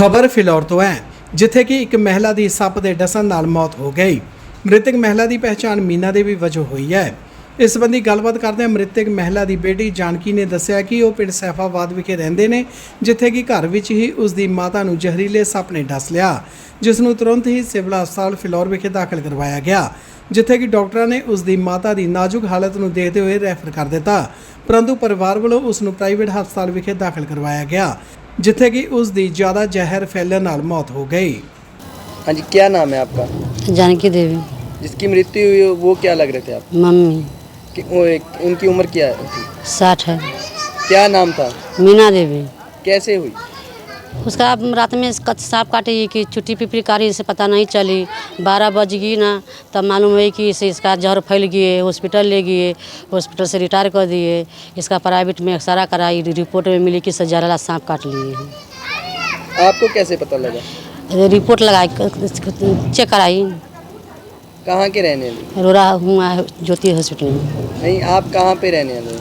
ਖਬਰ ਫਿਲੌਰ ਤੋਂ ਹੈ, ਜਿੱਥੇ ਕਿ ਇੱਕ ਮਹਿਲਾ ਦੀ ਸੱਪ ਦੇ ਡਸਣ ਨਾਲ ਮੌਤ ਹੋ ਗਈ। ਮ੍ਰਿਤਕ ਮਹਿਲਾ ਦੀ ਪਹਿਚਾਣ ਮੀਨਾ ਦੇਵੀ ਵਜੋਂ ਹੋਈ ਹੈ। ਇਸ ਸੰਬੰਧੀ ਗੱਲਬਾਤ ਕਰਦਿਆਂ ਮ੍ਰਿਤਕ ਮਹਿਲਾ ਦੀ ਬੇਟੀ ਜਾਨਕੀ ਨੇ ਦੱਸਿਆ ਕਿ ਉਹ ਪਿੰਡ ਸੈਫਾਬਾਦ ਵਿਖੇ ਰਹਿੰਦੇ ਨੇ, ਜਿੱਥੇ ਕਿ ਘਰ ਵਿੱਚ ਹੀ ਉਸ ਦੀ ਮਾਤਾ ਨੂੰ ਜ਼ਹਿਰੀਲੇ ਸੱਪ ਨੇ ਡਸ ਲਿਆ, ਜਿਸ ਨੂੰ ਤੁਰੰਤ ਹੀ ਸਿਵਲ ਹਸਪਤਾਲ ਫਿਲੌਰ ਵਿਖੇ ਦਾਖਲ ਕਰਵਾਇਆ ਗਿਆ, ਜਿੱਥੇ ਕਿ ਡਾਕਟਰਾਂ ਨੇ ਉਸ ਦੀ ਮਾਤਾ ਦੀ ਨਾਜ਼ੁਕ ਹਾਲਤ ਨੂੰ ਦੇਖਦੇ ਹੋਏ ਰੈਫਰ ਕਰ ਦਿੱਤਾ। ਪਰੰਤੂ ਪਰਿਵਾਰ ਵੱਲੋਂ ਉਸ ਨੂੰ ਪ੍ਰਾਈਵੇਟ ਹਸਪਤਾਲ ਵਿਖੇ ਦਾਖਲ ਕਰਵਾਇਆ ਗਿਆ। ਜਿੱਥੇ ਕਿ ਉਸ ਦੀ ਜ਼ਿਆਦਾ ਜ਼ਹਿਰ ਫੈਲਣ ਨਾਲ ਮੌਤ ਹੋ ਗਈ हाँ जी क्या नाम है आपका जानकी देवी जिसकी मृत्यु हुई वो क्या लग रहे थे आप मम्मी कि, वो एक- उनकी उम्र क्या थी साठ है क्या नाम था मीना देवी कैसे हुई उसका रात में सांप काटी कि छुट्टी पिपरी कारी से पता नहीं चली। बारह बज गई ना तब मालूम हुई कि इसे इसका जहर फैल गए हॉस्पिटल ले गए हॉस्पिटल से रिटायर कर दिए। इसका प्राइवेट में एक्सरा कराई रिपोर्ट में मिली कि इससे जहरीला सांप काट लिए हैं। आपको कैसे पता लगा? रिपोर्ट लगाई चेक कराई। कहाँ के रहने वाले? रोरा हुआ ज्योति हॉस्पिटल में। नहीं आप कहाँ पे रहने वाले?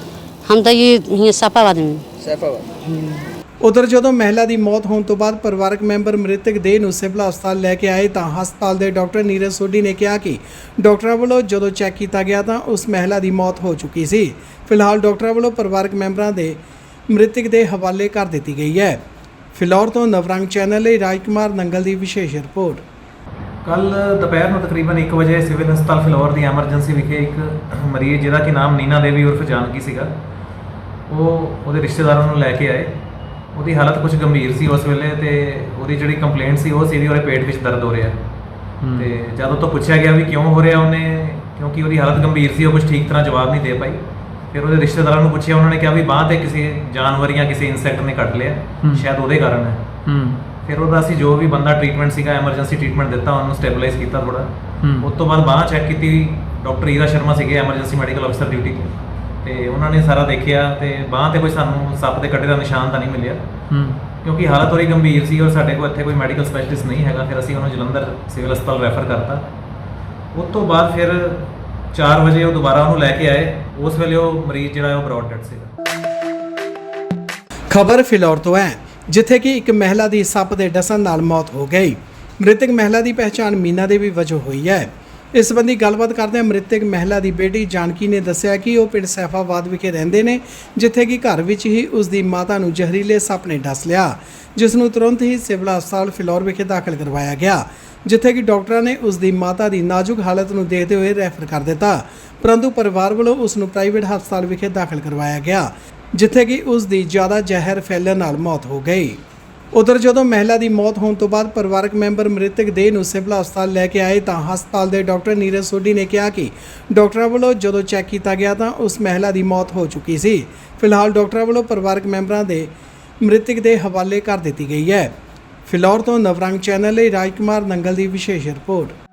हम तो ये सपाबाद में। सैफाबाद। ਉਧਰ ਜਦੋਂ ਮਹਿਲਾ ਦੀ ਮੌਤ ਹੋਣ ਤੋਂ ਬਾਅਦ ਪਰਿਵਾਰਕ ਮੈਂਬਰ ਮ੍ਰਿਤਕ ਦੇਹ ਨੂੰ ਸਿਵਲ ਹਸਪਤਾਲ ਲੈ ਕੇ ਆਏ ਤਾਂ ਹਸਪਤਾਲ ਦੇ ਡਾਕਟਰ ਨੀਰਜ ਸੋਢੀ ਨੇ ਕਿਹਾ ਕਿ ਡਾਕਟਰਾਂ ਵੱਲੋਂ ਜਦੋਂ ਚੈੱਕ ਕੀਤਾ ਗਿਆ ਤਾਂ ਉਸ ਮਹਿਲਾ ਦੀ ਮੌਤ ਹੋ ਚੁੱਕੀ ਸੀ। ਫਿਲਹਾਲ ਡਾਕਟਰਾਂ ਵੱਲੋਂ ਪਰਿਵਾਰਕ ਮੈਂਬਰਾਂ ਦੇ ਮ੍ਰਿਤਕ ਦੇ ਹਵਾਲੇ ਕਰ ਦਿੱਤੀ ਗਈ ਹੈ। ਫਿਲੌਰ ਤੋਂ ਨਵਰੰਗ ਚੈਨਲ ਲਈ ਰਾਜਕੁਮਾਰ ਨੰਗਲ ਦੀ ਵਿਸ਼ੇਸ਼ ਰਿਪੋਰਟ। ਕੱਲ ਦੁਪਹਿਰ ਨੂੰ ਤਕਰੀਬਨ 1 ਵਜੇ ਸਿਵਲ ਹਸਪਤਾਲ ਫਿਲੌਰ ਦੀ ਐਮਰਜੈਂਸੀ ਵਿਖੇ ਇੱਕ ਮਰੀਜ਼ ਜਿਹਦਾ ਕਿ ਨਾਮ ਨੀਨਾ ਦੇਵੀ ਉਰਫ ਜਾਨਕੀ ਸੀਗਾ, ਉਹ ਉਹਦੇ ਰਿਸ਼ਤੇਦਾਰਾਂ ਨੂੰ ਲੈ ਕੇ ਆਏ। ਉਹਦੀ ਹਾਲਤ ਕੁਝ ਗੰਭੀਰ ਸੀ ਉਸ ਵੇਲੇ ਤੇ ਉਹਦੀ ਜਿਹੜੀ ਕੰਪਲੇਂਟ ਸੀ ਉਹ ਸੀ ਵੀ ਉਹਦੇ ਪੇਟ ਵਿੱਚ ਦਰਦ ਹੋ ਰਿਹਾ। ਤੇ ਜਦੋਂ ਤੋਂ ਪੁੱਛਿਆ ਗਿਆ ਵੀ ਕਿਉਂ ਹੋ ਰਿਹਾ ਉਹਨੇ ਕਿਉਂਕਿ ਉਹਦੀ ਹਾਲਤ ਗੰਭੀਰ ਸੀ ਉਹ ਕੁਝ ਠੀਕ ਤਰ੍ਹਾਂ ਜਵਾਬ ਨਹੀਂ ਦੇ ਪਾਈ। ਫਿਰ ਉਹਦੇ ਰਿਸ਼ਤੇਦਾਰਾਂ ਨੂੰ ਪੁੱਛਿਆ ਉਹਨਾਂ ਨੇ ਕਿਹਾ ਵੀ ਬਾਂਹ ਤੇ ਕਿਸੇ ਜਾਨਵਰ ਜਾਂ ਕਿਸੇ ਇਨਸੈਕਟ ਨੇ ਕੱਟ ਲਿਆ ਸ਼ਾਇਦ ਉਹਦੇ ਕਾਰਨ ਹੈ। ਫਿਰ ਉਹਦਾ ਅਸੀਂ ਜੋ ਵੀ ਬੰਦਾ ਟ੍ਰੀਟਮੈਂਟ ਸੀਗਾ ਐਮਰਜੈਂਸੀ ਟ੍ਰੀਟਮੈਂਟ ਦਿੱਤਾ ਉਹਨੂੰ ਸਟੇਬਲਾਈਜ਼ ਕੀਤਾ ਥੋੜਾ ਉਸ ਤੋਂ ਬਾਅਦ ਬਾਂਹ ਚੈੱਕ ਕੀਤੀ ਡਾਕਟਰ ਈਰਾ ਸ਼ਰਮਾ ਸੀਗੇ ਐਮਰਜੈਂਸੀ ਮੈਡੀਕਲ ਅਫਸਰ ਡਿਊਟੀ ਤੇ। ਤੇ ਉਹਨਾਂ ਨੇ ਸਾਰਾ ਦੇਖਿਆ ਤੇ ਬਾਂਹ ਤੇ ਕੋਈ ਸਾਨੂੰ ਸੱਪ ਦੇ ਕੱਟੇ ਦਾ ਨਿਸ਼ਾਨ ਤਾਂ ਨਹੀਂ ਮਿਲਿਆ। ਕਿਉਂਕਿ ਹਾਲਤ ਥੋੜੀ ਗੰਭੀਰ ਸੀ ਔਰ ਸਾਡੇ ਕੋਲ ਇੱਥੇ ਕੋਈ ਮੈਡੀਕਲ ਸਪੈਸ਼ਲਿਸਟ ਨਹੀਂ ਹੈਗਾ ਫਿਰ ਅਸੀਂ ਉਹਨੂੰ ਜਲੰਧਰ ਸਿਵਲ ਹਸਪਤਾਲ ਰੈਫਰ ਕਰਤਾ। ਉਸ ਤੋਂ ਬਾਅਦ ਫਿਰ 4 ਵਜੇ ਉਹ ਦੁਬਾਰਾ ਉਹਨੂੰ ਲੈ ਕੇ ਆਏ। ਉਸ ਵੇਲੇ ਉਹ ਮਰੀਜ਼ ਜਿਹੜਾ ਹੈ ਉਹ ਬ੍ਰੌਡ ਡੈਡ ਸੀਗਾ। ਖਬਰ ਫਿਲੌਰ ਤੋਂ ਹੈ ਜਿੱਥੇ ਕਿ ਇੱਕ ਮਹਿਲਾ ਦੀ ਸੱਪ ਦੇ ਡਸਣ ਨਾਲ ਮੌਤ ਹੋ ਗਈ। ਮ੍ਰਿਤਕ ਮਹਿਲਾ ਦੀ ਪਹਿਚਾਣ ਮੀਨਾ ਦੇਵੀ ਵਜੋਂ ਹੋਈ ਹੈ। ਇਸ ਸੰਬੰਧੀ ਗੱਲਬਾਤ ਕਰਦਿਆਂ ਮ੍ਰਿਤਕ ਮਹਿਲਾ ਦੀ ਬੇਟੀ ਜਾਨਕੀ ਨੇ ਦੱਸਿਆ ਕਿ ਉਹ ਪਿੰਡ ਸੈਫਾਬਾਦ ਵਿਖੇ ਰਹਿੰਦੇ ਨੇ, ਜਿੱਥੇ ਕਿ ਘਰ ਵਿੱਚ ਹੀ ਉਸ ਦੀ ਮਾਤਾ ਨੂੰ ਜ਼ਹਿਰੀਲੇ ਸੱਪ ਨੇ ਡਸ ਲਿਆ, ਜਿਸ ਨੂੰ ਤੁਰੰਤ ਹੀ ਸਿਵਲ ਹਸਪਤਾਲ ਫਿਲੌਰ ਵਿਖੇ ਦਾਖਲ ਕਰਵਾਇਆ ਗਿਆ, ਜਿੱਥੇ ਕਿ ਡਾਕਟਰਾਂ ਨੇ ਉਸ ਦੀ ਮਾਤਾ ਦੀ ਨਾਜ਼ੁਕ ਹਾਲਤ ਨੂੰ ਦੇਖਦੇ ਹੋਏ ਰੈਫਰ ਕਰ ਦਿੱਤਾ, ਪਰੰਤੂ ਪਰਿਵਾਰ ਵੱਲੋਂ ਉਸ ਨੂੰ ਪ੍ਰਾਈਵੇਟ ਹਸਪਤਾਲ ਵਿਖੇ ਦਾਖਲ ਕਰਵਾਇਆ ਗਿਆ, ਜਿੱਥੇ ਕਿ ਉਸ ਦੀ ਜ਼ਿਆਦਾ ਜ਼ਹਿਰ ਫੈਲਣ ਨਾਲ ਮੌਤ ਹੋ ਗਈ। ਉਧਰ ਜਦੋਂ ਮਹਿਲਾ ਦੀ ਮੌਤ ਹੋਣ ਤੋਂ ਬਾਅਦ ਪਰਿਵਾਰਕ ਮੈਂਬਰ ਮ੍ਰਿਤਕ ਦੇਹ ਨੂੰ ਸਿਵਲ ਹਸਪਤਾਲ ਲੈ ਕੇ ਆਏ ਤਾਂ ਹਸਪਤਾਲ ਦੇ ਡਾਕਟਰ ਨੀਰਜ ਸੋਢੀ ਨੇ ਕਿਹਾ ਕਿ ਡਾਕਟਰਾਂ ਵੱਲੋਂ ਜਦੋਂ ਚੈੱਕ ਕੀਤਾ ਗਿਆ ਤਾਂ ਉਸ ਮਹਿਲਾ ਦੀ ਮੌਤ ਹੋ ਚੁੱਕੀ ਸੀ। ਫਿਲਹਾਲ ਡਾਕਟਰਾਂ ਵੱਲੋਂ ਪਰਿਵਾਰਕ ਮੈਂਬਰਾਂ ਦੇ ਮ੍ਰਿਤਕ ਦੇ ਹਵਾਲੇ ਕਰ ਦਿੱਤੀ ਗਈ ਹੈ। ਫਿਲੌਰ ਤੋਂ ਨਵਰੰਗ ਚੈਨਲ ਲਈ ਰਾਜਕੁਮਾਰ ਨੰਗਲ ਦੀ ਵਿਸ਼ੇਸ਼ ਰਿਪੋਰਟ।